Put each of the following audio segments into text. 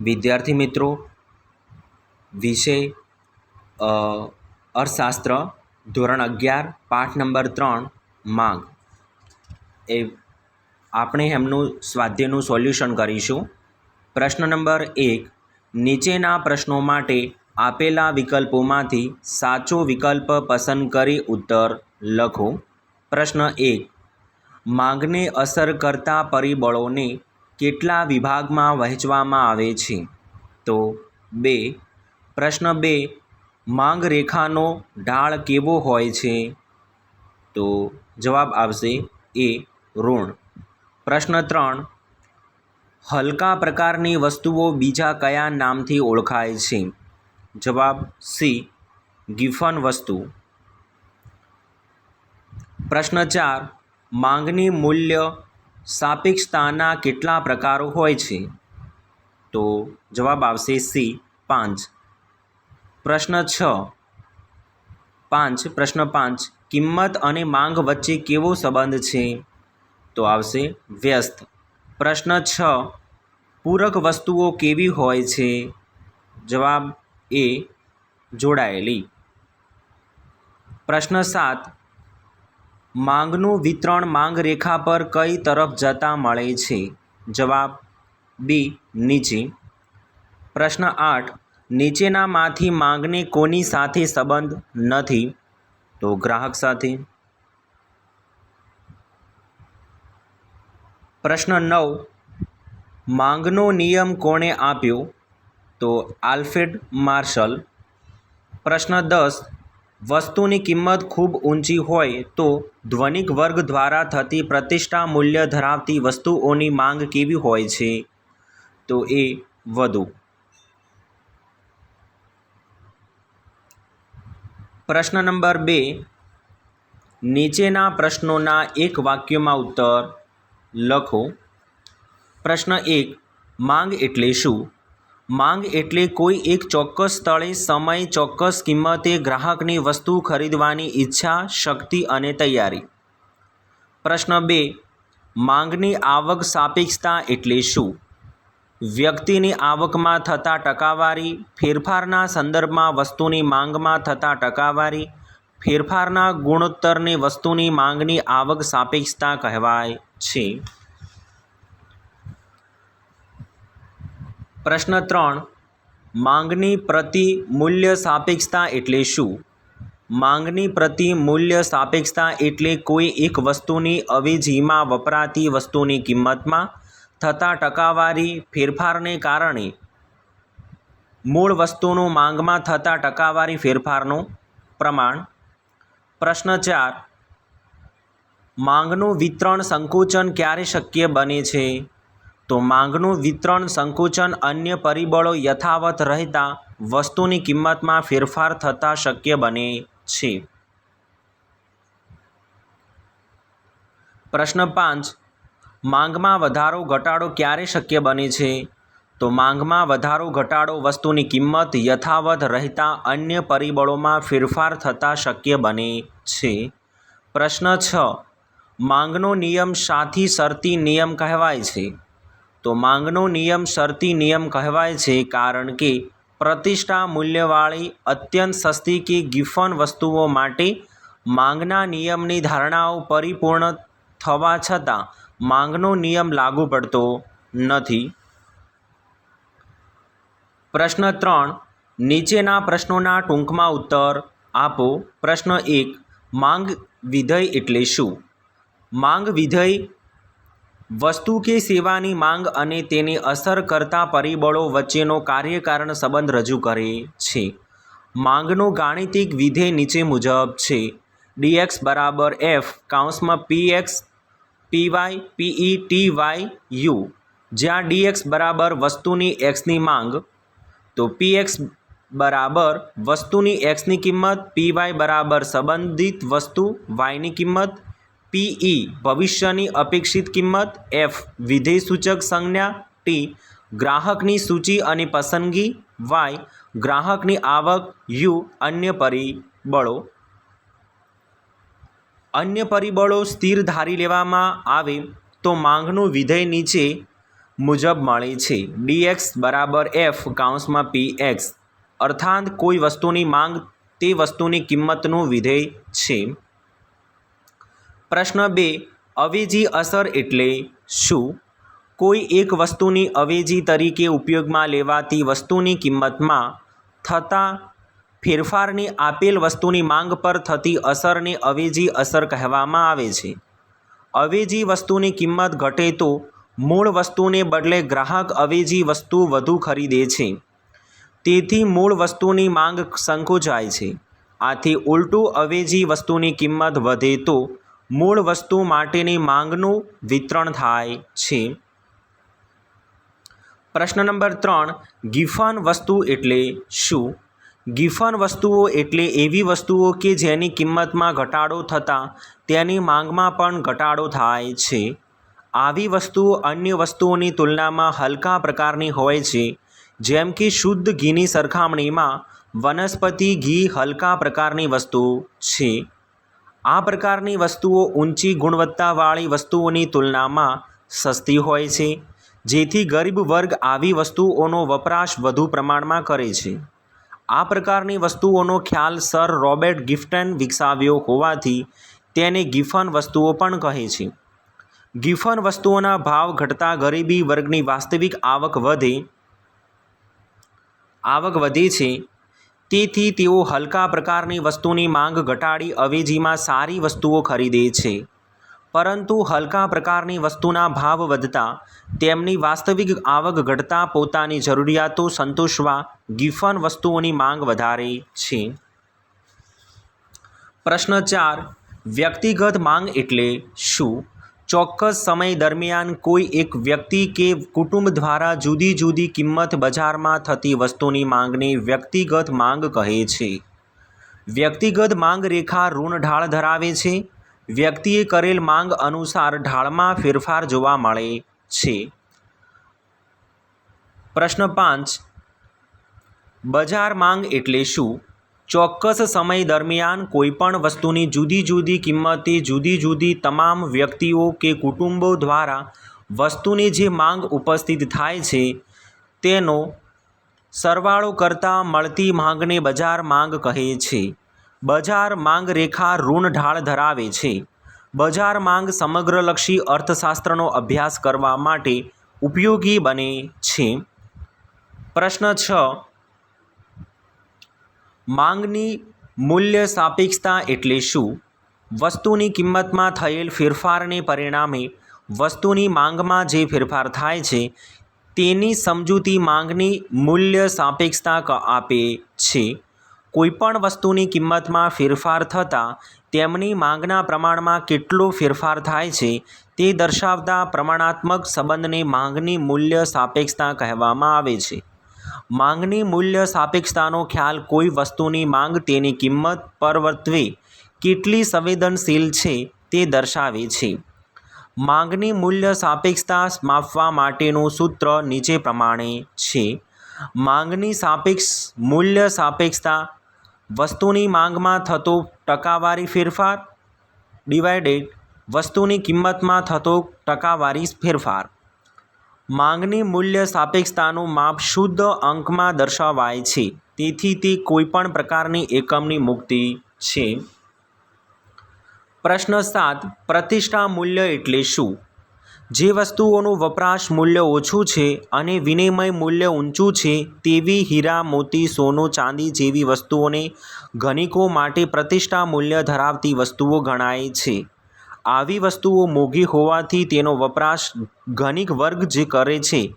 વિદ્યાર્થી મિત્રો, વિષય અર્થશાસ્ત્ર, ધોરણ અગિયાર, પાઠ નંબર ત્રણ, માંગ. એ આપણે એમનું સ્વાધ્યાયનું સોલ્યુશન કરીશું. પ્રશ્ન નંબર એક, નીચેના પ્રશ્નો માટે આપેલા વિકલ્પોમાંથી સાચો વિકલ્પ પસંદ કરી ઉત્તર લખો. પ્રશ્ન એક, માંગને અસર કરતા પરિબળોને કેટલા વિભાગમાં વહેંચવામાં આવે છે? તો બે. પ્રશ્ન બે. માંગ રેખાનો ઢાળ કેવો હોય છે? તો જવાબ આવશે એ ઋણ. પ્રશ્ન ત્રણ. હલકા પ્રકારની વસ્તુઓ બીજા કયા નામથી ઓળખાય છે? જવાબ સી. ગિફન વસ્તુ. પ્રશ્ન ચાર. માંગની મૂલ્ય સાપેક્ષતાના કેટલા પ્રકારો હોય છે? તો જવાબ આવશે સી, પાંચ. પ્રશ્ન છ. પાંચ, પ્રશ્ન પાંચ. કિંમત અને માંગ વચ્ચે કેવો સંબંધ છે? તો આવશે વ્યસ્ત. પ્રશ્ન છ. પૂરક વસ્તુઓ કેવી હોય છે? જવાબ એ, જોડાયેલી. પ્રશ્ન સાત. માંગનું વિતરણ માંગ રેખા પર કઈ તરફ જતા મળે છે? જવાબ બી, નીચે. પ્રશ્ન આઠ, નીચેનામાંથી માંગને કોની સાથે સંબંધ નથી? તો ગ્રાહક સાથે. પ્રશ્ન નવ, માંગનો નિયમ કોણે આપ્યો? તો આલ્ફ્રેડ માર્શલ. પ્રશ્ન દસ વસ્તુની કિંમત ખૂબ ઊંચી હોય તો ધ્વનિક વર્ગ દ્વારા થતી પ્રતિષ્ઠા મૂલ્ય ધરાવતી વસ્તુઓની માંગ કેવી હોય છે? તો એ વધુ. પ્રશ્ન નંબર બે. નીચેના પ્રશ્નોના એક વાક્યમાં ઉત્તર લખો. પ્રશ્ન એક. માંગ એટલે શું? માંગ એટલે કોઈ એક ચોક્કસ સ્થળે સમય, ચોક્કસ કિંમતે ગ્રાહકની વસ્તુ ખરીદવાની ઈચ્છા, શક્તિ અને તૈયારી. પ્રશ્ન બે, માંગની આવક સાપેક્ષતા એટલે શું? વ્યક્તિની આવકમાં થતા ટકાવારી, ફેરફારના સંદર્ભમાં વસ્તુની માંગમાં થતા ટકાવારી, ફેરફારના ગુણોત્તરને વસ્તુની માંગની આવક સાપેક્ષતા કહેવાય છે. પ્રશ્ન ત્રણ, માંગની પ્રતિ મૂલ્ય સાપેક્ષતા એટલે શું? માંગની પ્રતિ મૂલ્ય સાપેક્ષતા એટલે કોઈ એક વસ્તુની અવેજીમાં વપરાતી વસ્તુની કિંમતમાં થતા ટકાવારી ફેરફારને કારણે. મૂળ વસ્તુનું માંગમાં થતા ટકાવારી ફેરફારનું પ્રમાણ. પ્રશ્ન ચાર, માંગનું વિતરણ સંકુચન ક્યારે શક્ય બને છે? તો માંગનું વિતરણ, સંકુચન, અન્ય પરિબળો યથાવત રહેતા વસ્તુની કિંમતમાં ફેરફાર થતાં શક્ય બને છે. પ્રશ્ન પાંચ. માંગમાં વધારો, ઘટાડો ક્યારે શક્ય બને છે? તો માંગમાં વધારો, ઘટાડો વસ્તુની કિંમત યથાવત રહેતા અન્ય પરિબળોમાં ફેરફાર થતાં શક્ય બને છે. પ્રશ્ન છ. માંગનો નિયમ સાથી શરતી નિયમ કહેવાય છે. તો માંગનો નિયમ શરતી નિયમ કહેવાય છે કારણ કે પ્રતિષ્ઠા મૂલ્યવાળી અત્યંત સસ્તી કે ગિફન વસ્તુઓ માટે માંગના નિયમની ધારણાઓ પરિપૂર્ણ થવા છતાં માંગનો નિયમ લાગુ પડતો નથી. પ્રશ્ન ત્રણ, નીચેના પ્રશ્નોના ટૂંકમાં ઉત્તર આપો. પ્રશ્ન એક, માંગ વિધેય એટલે શું? માંગ વિધેય વસ્તુ કે સેવાની માંગ અને તેને અસર કરતા પરિબળો વચ્ચેનો કાર્યકારણ સંબંધ રજૂ કરે છે. માંગનો ગાણિતિક વિધેય નીચે મુજબ છે. ડીએક્સ બરાબર F કાઉન્સમાં P X PY PE T Y U જ્યાં ડીએક્સ બરાબર વસ્તુની એક્સની માંગ, તો પીએક્સ બરાબર વસ્તુની એક્સની કિંમત પીવાય બરાબર સંબંધિત વસ્તુ વાયની કિંમત પીઈ ભવિષ્યની અપેક્ષિત કિંમત, એફ વિધેય સૂચક સંજ્ઞા, ટી, ગ્રાહકની સૂચિ અને પસંદગી, વાય, ગ્રાહકની આવક, યુ, અન્ય પરિબળો. અન્ય પરિબળો સ્થિર ધારી લેવામાં આવે તો માંગનું વિધેય નીચે મુજબ મળે છે. ડીએક્સ બરાબર એફ કાઉન્સમાં પી એક્સ. અર્થાત કોઈ વસ્તુની માંગ તે વસ્તુની કિંમતનું વિધેય છે. પ્રશ્ન બે, અવેજી અસર એટલે શું? કોઈ એક વસ્તુની અવેજી તરીકે ઉપયોગમાં લેવાતી વસ્તુની કિંમતમાં થતા ફેરફારની આપેલ વસ્તુની માંગ પર થતી અસરને અવેજી અસર કહેવામાં આવે છે. અવેજી વસ્તુની કિંમત ઘટે તો મૂળ વસ્તુને બદલે ગ્રાહક અવેજી વસ્તુ વધુ ખરીદે છે. તેથી મૂળ વસ્તુની માંગ સંકોચાય છે. આથી ઉલટું અવેજી વસ્તુની કિંમત વધે તો મૂળ વસ્તુ માટેની માંગનું વિતરણ થાય છે. પ્રશ્ન નંબર ત્રણ, ગિફન વસ્તુ એટલે શું? ગિફન વસ્તુઓ એટલે એવી વસ્તુઓ કે જેની કિંમતમાં ઘટાડો થતાં તેની માંગમાં પણ ઘટાડો થાય છે. આવી વસ્તુઓ અન્ય વસ્તુઓની તુલનામાં હલકા પ્રકારની હોય છે, જેમ કે શુદ્ધ ઘીની સરખામણીમાં વનસ્પતિ ઘી હલકા પ્રકારની વસ્તુ છે. આ પ્રકારની વસ્તુઓ ઊંચી ગુણવત્તાવાળી વસ્તુઓની તુલનામાં સસ્તી હોય છે, જેથી ગરીબ વર્ગ આવી વસ્તુઓનો વપરાશ વધુ પ્રમાણમાં કરે છે. આ પ્રકારની વસ્તુઓનો ખ્યાલ સર રોબર્ટ ગિફ્ટન વિકસાવ્યો હોવાથી તેને ગિફન વસ્તુઓ પણ કહે છે. ગિફન વસ્તુઓના ભાવ ઘટતા ગરીબી વર્ગની વાસ્તવિક આવક વધે આવક વધે છે તેથી તેઓ હલકા પ્રકારની વસ્તુની માંગ ઘટાડી અવેજીમાં સારી વસ્તુઓ ખરીદે છે. પરંતુ હલકા પ્રકારની વસ્તુના ભાવ વધતા, તેમની વાસ્તવિક આવક ઘટતા પોતાની જરૂરિયાતો સંતોષવા ગિફન વસ્તુઓની માંગ વધારે છે. પ્રશ્ન ચાર, વ્યક્તિગત માંગ એટલે શું? ચોક્કસ સમય દરમિયાન કોઈ એક વ્યક્તિ કે કુટુંબ દ્વારા જુદી જુદી કિંમત બજારમાં થતી વસ્તુની માંગને વ્યક્તિગત માંગ કહે છે. વ્યક્તિગત માંગ રેખા ઋણ ઢાળ ધરાવે છે. વ્યક્તિએ કરેલ માંગ અનુસાર ઢાળમાં ફેરફાર જોવા મળે છે. પ્રશ્ન પાંચ. બજાર માંગ એટલે શું? ચોક્કસ સમય દરમિયાન કોઈપણ વસ્તુની જુદી જુદી કિંમતે જુદી જુદી તમામ વ્યક્તિઓ કે કુટુંબો દ્વારા વસ્તુની જે માંગ ઉપસ્થિત થાય છે, તેનો સરવાળો કરતાં મળતી માંગને બજાર માંગ કહે છે. બજાર માંગ રેખા ઋણ ઢાળ ધરાવે છે. બજાર માંગ સમગ્રલક્ષી અર્થશાસ્ત્રનો અભ્યાસ કરવા માટે ઉપયોગી બને છે. પ્રશ્ન છ. માંગની મૂલ્ય સાપેક્ષતા એટલે શું? વસ્તુની કિંમતમાં થયેલ ફેરફારને પરિણામે વસ્તુની માંગમાં જે ફેરફાર થાય છે, તેની સમજૂતી માંગની મૂલ્ય સાપેક્ષતા આપે છે. કોઈપણ વસ્તુની કિંમતમાં ફેરફાર થતાં તેમની માંગના પ્રમાણમાં કેટલો ફેરફાર થાય છે, તે દર્શાવતા પ્રમાણાત્મક સંબંધને માંગની મૂલ્ય સાપેક્ષતા કહેવામાં આવે છે. માંગની મૂલ્ય સાપેક્ષતાનો ખ્યાલ કોઈ વસ્તુની માંગ તેની કિંમત પરત્વે કેટલી સંવેદનશીલ છે તે દર્શાવે છે. માંગની મૂલ્ય સાપેક્ષતા માપવા માટેનું સૂત્ર નીચે પ્રમાણે છે. માંગની સાપેક્ષ મૂલ્ય સાપેક્ષતા વસ્તુની માંગમાં થતો ટકાવારી ફેરફાર ડિવાઇડેડ વસ્તુની કિંમતમાં થતો ટકાવારી ફેરફાર માંગની મૂલ્ય સાપેક્ષતાનું માપ શુદ્ધ અંકમાં દર્શાવાય છે. તેથી તે કોઈપણ પ્રકારની એકમની મુક્તિ છે. પ્રશ્ન સાત, પ્રતિષ્ઠા મૂલ્ય એટલે શું? જે વસ્તુઓનું વપરાશ મૂલ્ય ઓછું છે અને વિનિમય મૂલ્ય ઊંચું છે, તેવી હીરા, મોતી, સોનું, ચાંદી જેવી વસ્તુઓને ધનિકો માટે પ્રતિષ્ઠા મૂલ્ય ધરાવતી વસ્તુઓ ગણાય છે. આવી વસ્તુઓ મોંઘી હોવાથી તેનો વપરાશ ધનિક વર્ગ જે કરે છે,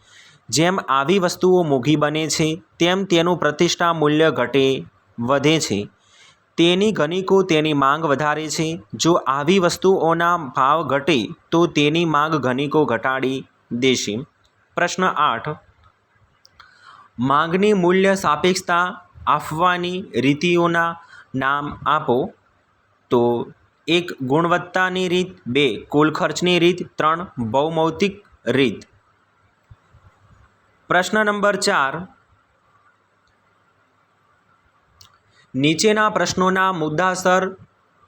જેમ આવી વસ્તુઓ મોંઘી બને છે, તેમ તેનું પ્રતિષ્ઠા મૂલ્ય ઘટે, વધે છે. તેની ધનિકો તેની માંગ વધારે છે. જો આવી વસ્તુઓના ભાવ ઘટે, તો તેની માંગ ધનિકો ઘટાડી દેશે. પ્રશ્ન આઠ. માંગની મૂલ્ય સાપેક્ષતા આપવાની રીતિઓના નામ આપો. તો એક ગુણવત્તાની રીત, બે કુલ ખર્ચની રીત, ત્રણ ભૌમૌતિક રીત. પ્રશ્ન નંબર ચાર. નીચેના પ્રશ્નોના મુદ્દાસર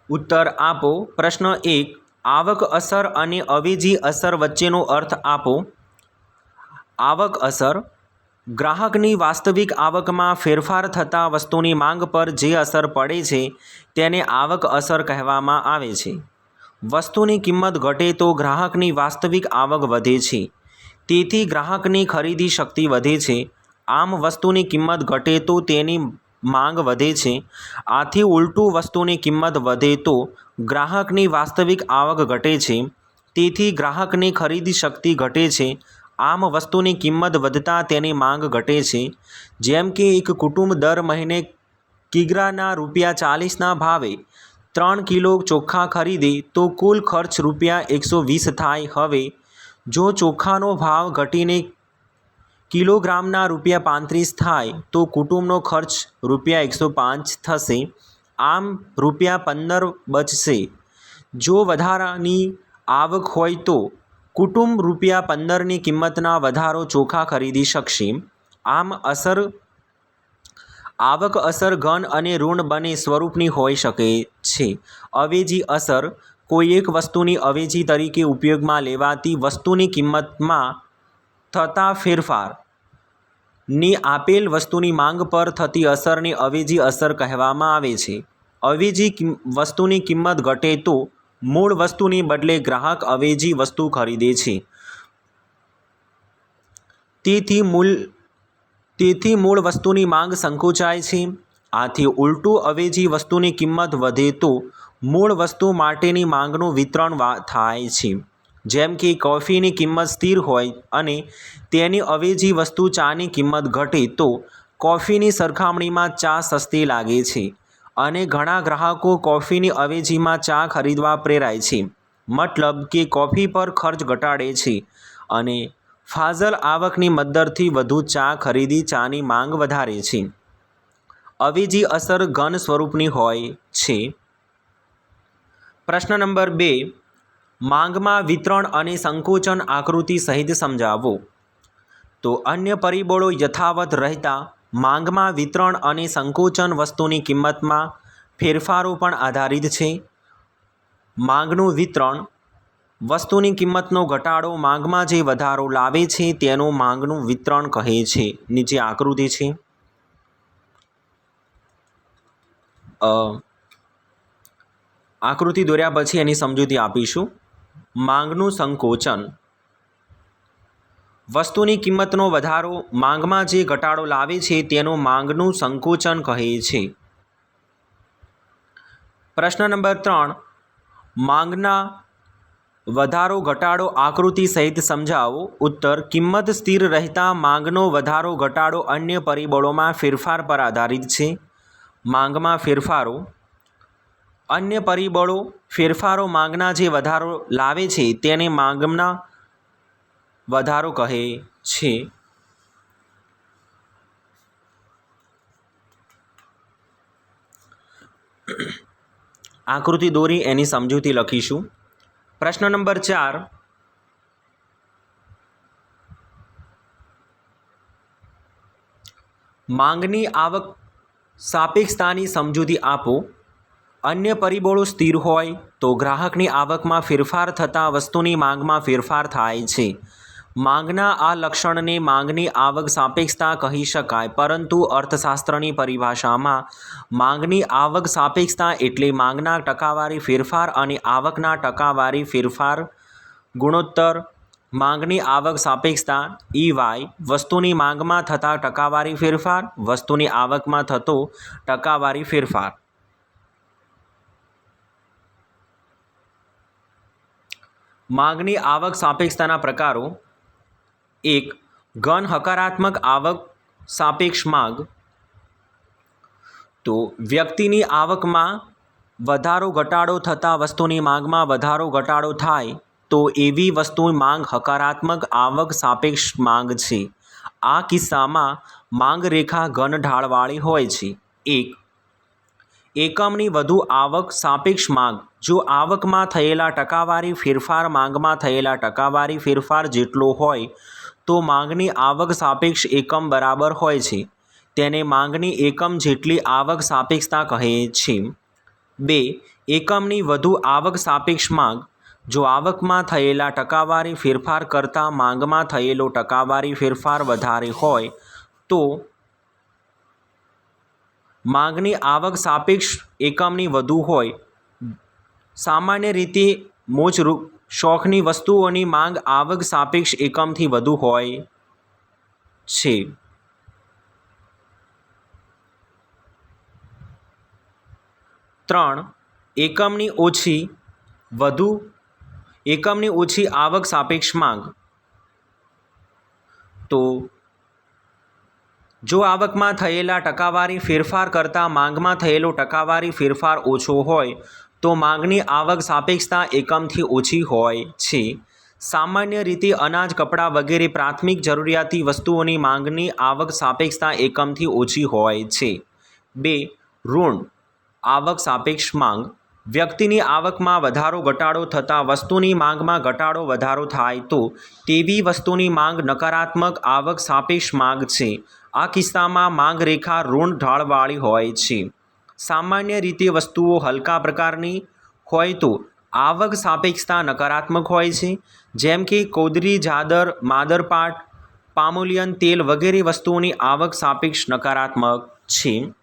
ઉત્તર આપો. પ્રશ્ન એક, આવક અસર અને અવેજી અસર વચ્ચેનો અર્થ આપો. આવક અસર ગ્રાહકની વાસ્તવિક આવકમાં ફેરફાર થતાં વસ્તુની માંગ પર જે અસર પડે છે, તેને આવક અસર કહેવામાં આવે છે. વસ્તુની કિંમત ઘટે તો ગ્રાહકની વાસ્તવિક આવક વધે છે. તેથી ગ્રાહકની ખરીદી શક્તિ વધે છે. આમ વસ્તુની કિંમત ઘટે તો તેની માંગ વધે છે. આથી ઉલટું વસ્તુની કિંમત વધે તો ગ્રાહકની વાસ્તવિક આવક ઘટે છે. તેથી ગ્રાહકની ખરીદી શક્તિ ઘટે છે. આમ વસ્તુની કિંમત વધતાં તેની માંગ ઘટે છે. જેમ કે એક કુટુંબ દર મહિને કિગ્રાના રૂપિયા ચાલીસના ભાવે ત્રણ કિલો ચોખા ખરીદે, તો કુલ ખર્ચ રૂપિયા એકસો વીસ થાય. હવે, જો ચોખાનો ભાવ ઘટીને કિલોગ્રામના રૂપિયા પાંત્રીસ થાય, તો કુટુંબનો ખર્ચ રૂપિયા એકસો પાંચ થશે. આમ રૂપિયા પંદર બચશે. જો વધારાની આવક હોય તો કુટુંબ રૂપિયા પંદરની કિંમતના વધારો ચોખા ખરીદી શકશે. આમ અસર, આવક અસર ઘન અને ઋણ બંને સ્વરૂપની હોઈ શકે છે. અવેજી અસર, કોઈ એક વસ્તુની અવેજી તરીકે ઉપયોગમાં લેવાતી વસ્તુની કિંમતમાં થતા ફેરફાર. ની આપેલ વસ્તુની માંગ પર થતી અસરને અવેજી અસર કહેવામાં આવે છે. અવેજી વસ્તુની કિંમત ઘટે તો મૂળ વસ્તુની બદલે ગ્રાહક અવેજી વસ્તુ ખરીદે છે. તેથી મૂળ તેથી મૂળ વસ્તુની માંગ સંકોચાય છે. આથી ઉલટું અવેજી વસ્તુની કિંમત વધે તો મૂળ વસ્તુ માટેની માંગનું વિતરણ થાય છે. જેમ કે કોફીની કિંમત સ્થિર હોય અને તેની અવેજી વસ્તુ ચાની કિંમત ઘટે તો કોફીની સરખામણીમાં ચા સસ્તી લાગે છે. અને ઘણા ગ્રાહકો કોફીની અવેજીમાં ચા ખરીદવા પ્રેરાય છે. મતલબ કે કોફી પર ખર્ચ ઘટાડે છે અને ફાઝલ આવકની મદદથી વધુ ચા ખરીદી ચાની માંગ વધારે છે. અવેજી અસર ઘન સ્વરૂપની હોય છે. પ્રશ્ન નંબર બે, માંગમાં વિતરણ અને સંકોચન આકૃતિ સહિત સમજાવો. તો અન્ય પરિબળો યથાવત રહેતા માંગમાં વિતરણ અને સંકોચન વસ્તુની કિંમતમાં ફેરફારો પણ આધારિત છે. માંગનું વિતરણ, વસ્તુની કિંમતનો ઘટાડો માંગમાં જે વધારો લાવે છે તેનું માંગનું વિતરણ કહે છે. નીચે આકૃતિ છે. આકૃતિ દોર્યા પછી એની સમજૂતી આપીશું. માંગનું સંકોચન વસ્તુની કિંમતનો વધારો માંગમાં જે ઘટાડો લાવે છે તેનું માંગનું સંકોચન કહે છે. પ્રશ્ન નંબર ત્રણ. માંગના વધારો ઘટાડો આકૃતિ સહિત સમજાવો. ઉત્તર. કિંમત સ્થિર રહેતા માંગનો વધારો ઘટાડો અન્ય પરિબળોમાં ફેરફાર પર આધારિત છે. માંગમાં ફેરફારો. અન્ય પરિબળો ફેરફારો માંગના જે વધારો લાવે છે તેને માંગના વધારો કહે છે. આકૃતિ દોરી એની સમજૂતી લખીશું. પ્રશ્ન નંબર ચાર. માંગની આવક સાપેક્ષતાની સમજૂતી આપો. અન્ય પરિબળો સ્થિર હોય તો ગ્રાહકની આવકમાં ફેરફાર થતાં વસ્તુની માંગમાં ફેરફાર થાય છે. માંગના આ લક્ષણને માંગની આવક સાપેક્ષતા કહી શકાય, પરંતુ અર્થશાસ્ત્રની પરિભાષામાં માંગની આવક સાપેક્ષતા એટલે માંગના ટકાવારી ફેરફાર અને આવકના ટકાવારી ફેરફાર ગુણોત્તર. માંગની આવક સાપેક્ષતા ઈ વાય વસ્તુની માંગમાં થતા ટકાવારી ફેરફાર, વસ્તુની આવકમાં થતો ટકાવારી ફેરફાર. માંગની આવક સાપેક્ષતાના પ્રકારો એક ઘન હકારાત્મક આવક સાપેક્ષ માંગ. તો વ્યક્તિની આવકમાં વધારો ઘટાડો થતાં વસ્તુની માંગમાં વધારો ઘટાડો થાય તો એવી વસ્તુ માંગ હકારાત્મક આવક સાપેક્ષ માંગ છે. આ કિસ્સામાં માંગ રેખા ઘન ઢાળવાળી હોય છે. એક, એકમની વધુ આવક સાપેક્ષ માંગ. જો આવકમાં થયેલા ટકાવારી ફેરફાર માંગમાં થયેલા ટકાવારી ફેરફાર જેટલો હોય તો માંગની આવક સાપેક્ષ એકમ બરાબર હોય છે. તેને માંગની એકમ જેટલી આવક સાપેક્ષતા કહે છે. બે, એકમની વધુ આવક સાપેક્ષ માંગ. જો આવકમાં થયેલા ટકાવારી ફેરફાર કરતાં માંગમાં થયેલો ટકાવારી ફેરફાર વધારે હોય, તો માંગની આવક સાપેક્ષ એકમની વધુ હોય. સામાન્ય રીતે મોજ શોખની વસ્તુઓની માંગ આવક સાપેક્ષ એકમથી વધુ હોય છે. ત્રણ, એકમની ઓછી વધુ, એકમની ઓછી આવક સાપેક્ષ માંગ. તો જો આવકમાં થયેલા ટકાવારી ફેરફાર કરતાં માંગમાં થયેલો ટકાવારી ફેરફાર ઓછો હોય તો માંગની આવક સાપેક્ષતા એકમથી ઓછી હોય છે. સામાન્ય રીતે અનાજ, કપડાં વગેરે પ્રાથમિક જરૂરિયાતી વસ્તુઓની માંગની આવક સાપેક્ષતા એકમથી ઓછી હોય છે. બે, ઋણ. આવક સાપેક્ષ માંગ. વ્યક્તિની આવકમાં વધારો, ઘટાડો થતાં વસ્તુની માંગમાં ઘટાડો વધારો થાય તો તેવી વસ્તુની માંગ નકારાત્મક આવક સાપેક્ષ માંગ છે. આ કિસ્સામાં માંગ રેખા ઋણ ઢાળવાળી હોય છે. સામાન્ય રીતે વસ્તુઓ હલકા પ્રકારની હોય તો આવક સાપેક્ષતા નકારાત્મક હોય છે. જેમ કે કોદરી, જાદર, માદરપાટ, પામોલિયન તેલ વગેરે વસ્તુઓની આવક સાપેક્ષ નકારાત્મક છે.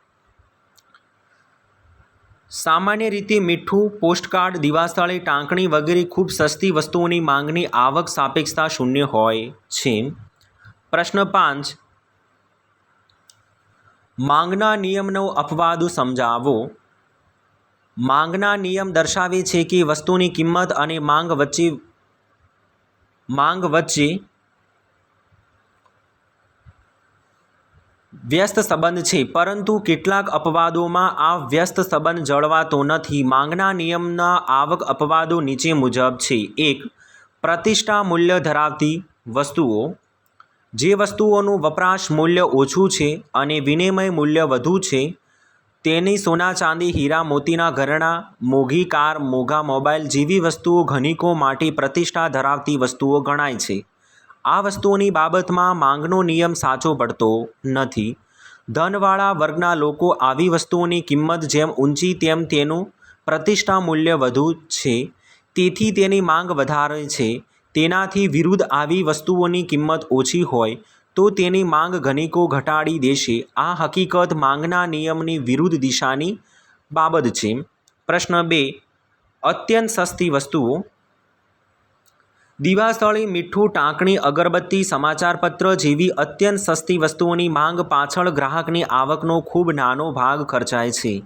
સામાન્ય રીતે મીઠું, પોસ્ટકાર્ડ દિવાસળી ટાંકણી વગેરે ખૂબ સસ્તી વસ્તુઓની માંગની આવક સાપેક્ષતા શૂન્ય હોય છે. પ્રશ્ન પાંચ માંગના નિયમનો અપવાદો સમજાવો. માંગના નિયમ દર્શાવે છે કે વસ્તુની કિંમત અને માંગ વચ્ચે માંગ વચ્ચે વ્યસ્ત સંબંધ છે, પરંતુ કેટલાક અપવાદોમાં આ વ્યસ્ત સંબંધ જળવાતો નથી. માંગના નિયમના આવક અપવાદો નીચે મુજબ છે. એક, પ્રતિષ્ઠા મૂલ્ય ધરાવતી વસ્તુઓ. જે વસ્તુઓનું વપરાશ મૂલ્ય ઓછું છે અને વિનિમય મૂલ્ય વધુ છે, તેની સોના ચાંદી, હીરા, મોતીના ઘરેણાં, મોંઘી કાર, મોંઘા મોબાઈલ જેવી વસ્તુઓ ઘનિકો માટે પ્રતિષ્ઠા ધરાવતી વસ્તુઓ ગણાય છે. આ વસ્તુઓની બાબતમાં માંગનો નિયમ સાચો પડતો નથી. ધનવાળા વર્ગના લોકો આવી વસ્તુઓની કિંમત જેમ ઊંચી તેમ તેનું પ્રતિષ્ઠા મૂલ્ય વધુ છે. તેથી તેની માંગ વધારે છે. તેનાથી વિરુદ્ધ આવી વસ્તુઓની કિંમત ઓછી હોય, તો તેની માંગ ઘનિકો ઘટાડી દેશે. આ હકીકત માંગના નિયમની વિરુદ્ધ દિશાની બાબત છે. પ્રશ્ન બે, અત્યંત સસ્તી વસ્તુઓ. દિવાસળી મીઠું ટાંકણી અગરબત્તી સમાચારપત્ર જેવી અત્યંત સસ્તી વસ્તુઓની માંગ પાછળ ગ્રાહકની આવકનો ખૂબ નાનો ભાગ ખર્ચાય છે.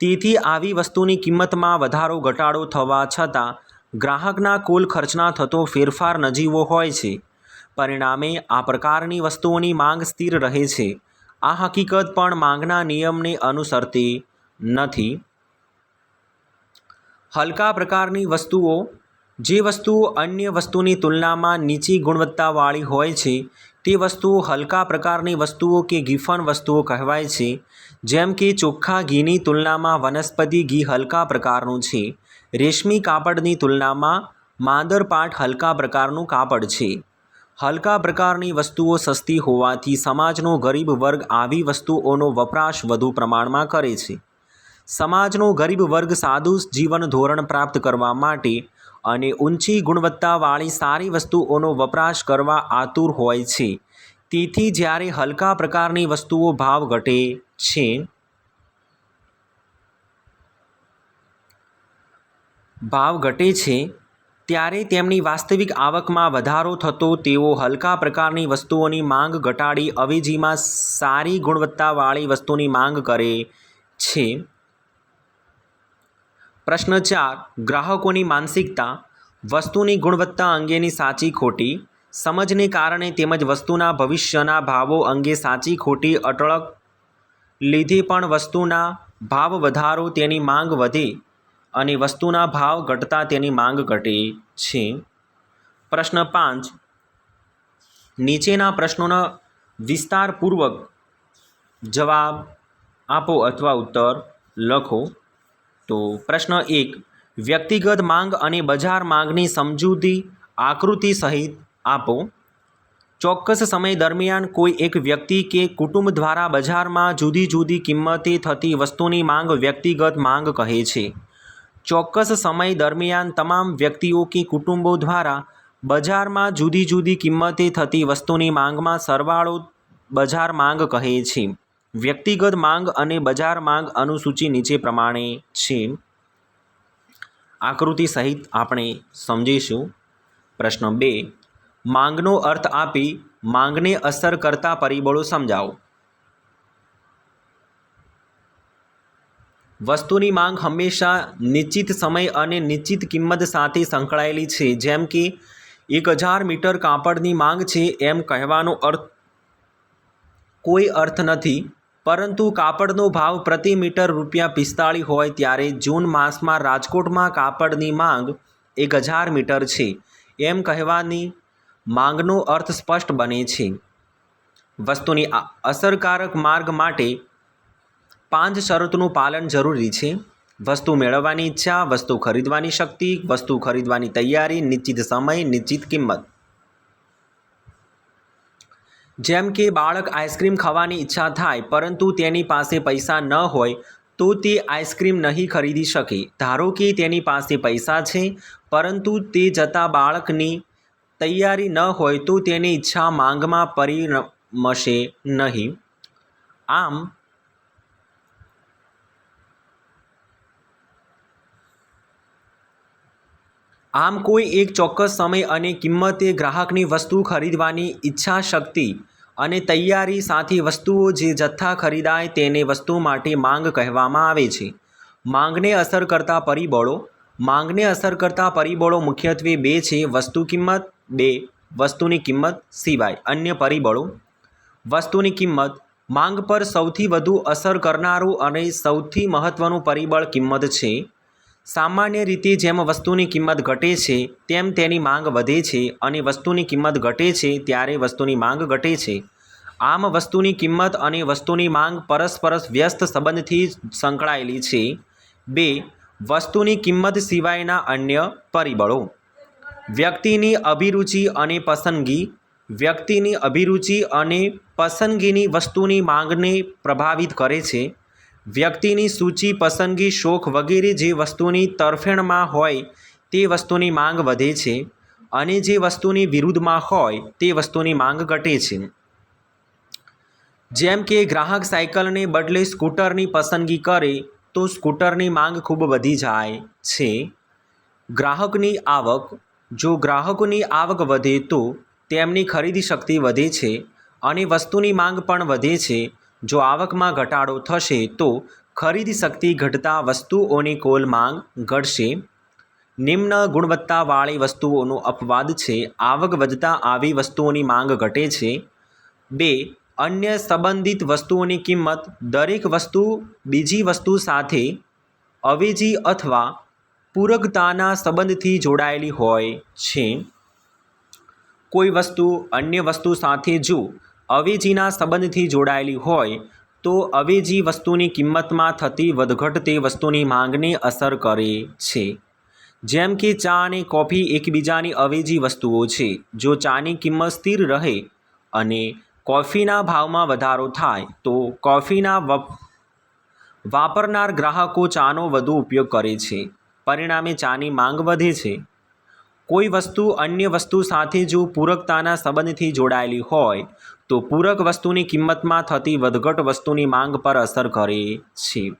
તેથી આવી વસ્તુની કિંમતમાં વધારો ઘટાડો થવા છતાં ગ્રાહકના કુલ ખર્ચના થતો ફેરફાર નજીવો હોય છે. પરિણામે આ પ્રકારની વસ્તુઓની માંગ સ્થિર રહે છે. આ હકીકત પણ માંગના નિયમને અનુસરતી નથી. હલકા પ્રકારની વસ્તુઓ, જે વસ્તુઓ અન્ય વસ્તુની તુલનામાં નીચી ગુણવત્તાવાળી હોય છે, તે વસ્તુઓ હલકા પ્રકારની વસ્તુઓ કે ગીફન વસ્તુઓ કહેવાય છે. જેમ કે ચોખ્ખા ઘીની તુલનામાં વનસ્પતિ ઘી હલકા પ્રકારનું છે. રેશમી કાપડની તુલનામાં માદરપાટ હલકા પ્રકારનું કાપડ છે. હલકા પ્રકારની વસ્તુઓ સસ્તી હોવાથી સમાજનો ગરીબ વર્ગ આવી વસ્તુઓનો વપરાશ વધુ પ્રમાણમાં કરે છે. સમાજનો ગરીબ વર્ગ સાદું જીવન ધોરણ પ્રાપ્ત કરવા માટે અને ઊંચી ગુણવત્તાવાળી સારી વસ્તુઓનો વપરાશ કરવા આતુર હોય છે. તેથી જ્યારે હલકા પ્રકારની વસ્તુઓ ભાવ ઘટે છે ભાવ ઘટે છે, ત્યારે તેમની વાસ્તવિક આવકમાં વધારો થતો તેઓ હલકા પ્રકારની વસ્તુઓની માંગ ઘટાડી અવેજીમાં સારી ગુણવત્તાવાળી વસ્તુની માંગ કરે છે. પ્રશ્ન ચાર, ગ્રાહકોની માનસિકતા. વસ્તુની ગુણવત્તા અંગેની સાચી ખોટી. સમજને કારણે તેમજ વસ્તુના ભવિષ્યના ભાવો અંગે સાચી ખોટી અટળક લીધે પણ વસ્તુના ભાવ વધારો તેની માંગ વધે. અને વસ્તુના ભાવ ઘટતા તેની માંગ ઘટે છે. પ્રશ્ન પાંચ. નીચેના પ્રશ્નોના વિસ્તારપૂર્વક જવાબ આપો અથવા ઉત્તર લખો. તો પ્રશ્ન એક. વ્યક્તિગત માંગ અને બજાર માંગની સમજૂતી આકૃતિ સહિત આપો. ચોક્કસ સમય દરમિયાન કોઈ એક વ્યક્તિ કે કુટુંબ દ્વારા બજારમાં જુદી જુદી કિંમતે થતી વસ્તુની માંગ વ્યક્તિગત માંગ કહે છે. ચોક્કસ સમય દરમિયાન તમામ વ્યક્તિઓ કે કુટુંબો દ્વારા બજારમાં જુદી જુદી કિંમતે થતી વસ્તુની માંગમાં સરવાળો બજાર માંગ કહે છે. વ્યક્તિગત માંગ અને બજાર માંગ અનુસૂચિ નીચે પ્રમાણે છે. આકૃતિ સહિત આપણે સમજીશું. પ્રશ્ન બે. માંગનો અર્થ આપી માંગને અસર કરતા પરિબળો સમજાવો. વસ્તુની માંગ હંમેશા નિશ્ચિત સમય અને નિશ્ચિત કિંમત સાથે સંકળાયેલી છે. જેમ કે, એક હજાર મીટર કાપડની માંગ છે એમ કહેવાનો અર્થ કોઈ અર્થ નથી. પરંતુ કાપડનો ભાવ પ્રતિ મીટર રૂપિયા પિસ્તાળી હોય ત્યારે જૂન માસમાં રાજકોટમાં કાપડની માંગ એક હજાર મીટર છે એમ કહેવાની માંગનો અર્થ સ્પષ્ટ બને છે. વસ્તુની અસરકારક માર્ગ માટે પાંચ શરતોનું પાલન જરૂરી છે. વસ્તુ મેળવવાની ઈચ્છા, વસ્તુ ખરીદવાની શક્તિ, વસ્તુ ખરીદવાની તૈયારી, નિશ્ચિત સમય, નિશ્ચિત કિંમત. જેમ કે બાળક આઈસ્ક્રીમ ખાવાની ઈચ્છા થાય, પરંતુ તેની પાસે પૈસા ન હોય, તો તે આઈસ્ક્રીમ નહીં ખરીદી શકે. ધારો કે તેની પાસે પૈસા છે, પરંતુ તે જતાં બાળકની તૈયારી ન હોય, તો તેની ઈચ્છા માંગમાં પરિણમશે નહીં. આમ આમ કોઈ એક ચોક્કસ સમય અને કિંમતે ગ્રાહકની વસ્તુ ખરીદવાની ઈચ્છા શક્તિ અને તૈયારી સાથે વસ્તુઓ જે જથ્થા ખરીદાય તેને વસ્તુ માટે માંગ કહેવામાં આવે છે. માંગને અસર કરતા પરિબળો. માંગને અસર કરતા પરિબળો મુખ્યત્વે બે છે, વસ્તુ કિંમત, બે, વસ્તુની કિંમત સિવાય અન્ય પરિબળો. વસ્તુની કિંમત. માંગ પર સૌથી વધુ અસર કરનારું અને સૌથી મહત્ત્વનું પરિબળ કિંમત છે. સામાન્ય રીતે જેમ વસ્તુની કિંમત ઘટે છે, તેમ તેની માંગ વધે છે અને વસ્તુની કિંમત ઘટે છે, ત્યારે વસ્તુની માંગ ઘટે છે. આમ વસ્તુની કિંમત અને વસ્તુની માંગ પરસ્પરસ વ્યસ્ત સંબંધથી સંકળાયેલી છે. બે, વસ્તુની કિંમત સિવાયના અન્ય પરિબળો. વ્યક્તિની અભિરુચિ અને પસંદગી. વ્યક્તિની અભિરુચિ અને પસંદગીની વસ્તુની માંગને પ્રભાવિત કરે છે. વ્યક્તિની સૂચિ, પસંદગી, શોખ વગેરે જે વસ્તુની તરફેણમાં હોય તે વસ્તુની માંગ વધે છે અને જે વસ્તુની વિરુદ્ધમાં હોય તે વસ્તુની માંગ ઘટે છે. જેમ કે ગ્રાહક સાયકલને બદલે સ્કૂટરની પસંદગી કરે તો સ્કૂટરની માંગ ખૂબ વધી જાય છે. ગ્રાહકની આવક, જો ગ્રાહકોની આવક વધે તો તેમની ખરીદી શક્તિ વધે છે અને વસ્તુની માંગ પણ વધે છે જો આવકમાં ઘટાડો થશે તો ખરીદી શક્તિ ઘટતા વસ્તુઓની કુલ માંગ ઘટશે. નિમ્ન ગુણવત્તાવાળી વસ્તુઓનો અપવાદ છે. આવક વધતા આવી વસ્તુઓની માંગ ઘટે છે. બે, અન્ય સંબંધિત વસ્તુઓની કિંમત દરેક વસ્તુ બીજી વસ્તુ સાથે અવેજી અથવા પૂરકતાના સંબંધથી જોડાયેલી હોય છે. કોઈ વસ્તુ અન્ય વસ્તુ સાથે જો અવેજીના સંબંધથી જોડાયેલી હોય, તો અવેજી વસ્તુની કિંમતમાં થતી વધઘટ તે વસ્તુની માંગને અસર કરે છે. જેમ કે ચા અને કોફી એકબીજાની અવેજી વસ્તુઓ છે, જો ચાની કિંમત સ્થિર રહે અને કોફીના ભાવમાં વધારો થાય, તો કોફીના વપ, વાપરનાર ગ્રાહકો ચાનો વધુ ઉપયોગ કરે છે. પરિણામે ચાની માંગ વધે છે. કોઈ વસ્તુ અન્ય વસ્તુ સાથે જો પૂરકતાના સંબંધથી જોડાયેલી હોય તો પૂરક વસ્તુની કિંમતમાં થતી વધઘટ વસ્તુની માંગ પર અસર કરે છે.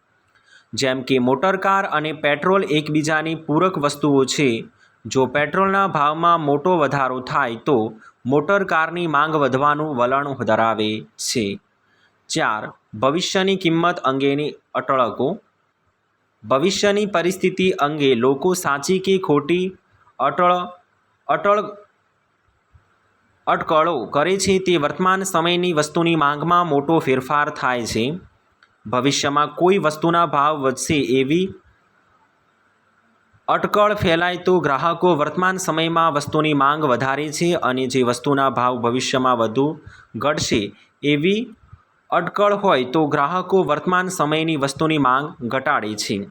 જેમ કે મોટરકાર અને પેટ્રોલ એકબીજાની પૂરક વસ્તુઓ છે. જો પેટ્રોલના ભાવમાં મોટો વધારો થાય તો મોટરકારની માંગ વધવાનું વલણ ધરાવે છે. ચાર, ભવિષ્યની કિંમત અંગેની અટળકો. ભવિષ્યની પરિસ્થિતિ અંગે લોકો સાચી કે ખોટી અટળ અટળ અટકળો કરે છે તે વર્તમાન સમયની વસ્તુની માંગમાં મોટો ફેરફાર થાય છે. ભવિષ્યમાં કોઈ વસ્તુના ભાવ વધશે એવી અટકળ ફેલાય તો ગ્રાહકો વર્તમાન સમયમાં વસ્તુની માંગ વધારે છે અને જે વસ્તુના ભાવ ભવિષ્યમાં વધુ ઘટશે એવી અટકળ હોય તો ગ્રાહકો વર્તમાન સમયની વસ્તુની માંગ ઘટાડે છે.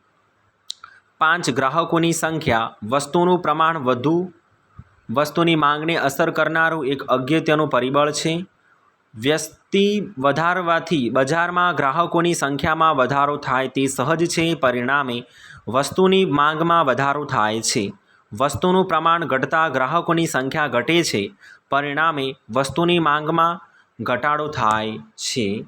પાંચ ગ્રાહકોની સંખ્યા વસ્તુનું પ્રમાણ વધુ વસ્તુની માંગને અસર કરનારું એક અગત્યનું પરિબળ છે. વ્યસ્તિ વધારવાથી બજારમાં ગ્રાહકોની સંખ્યામાં વધારો થાય તે સહજ છે. પરિણામે વસ્તુની માંગમાં વધારો થાય છે. વસ્તુનું પ્રમાણ ઘટતાં ગ્રાહકોની સંખ્યા ઘટે છે. પરિણામે વસ્તુની માંગમાં ઘટાડો થાય છે.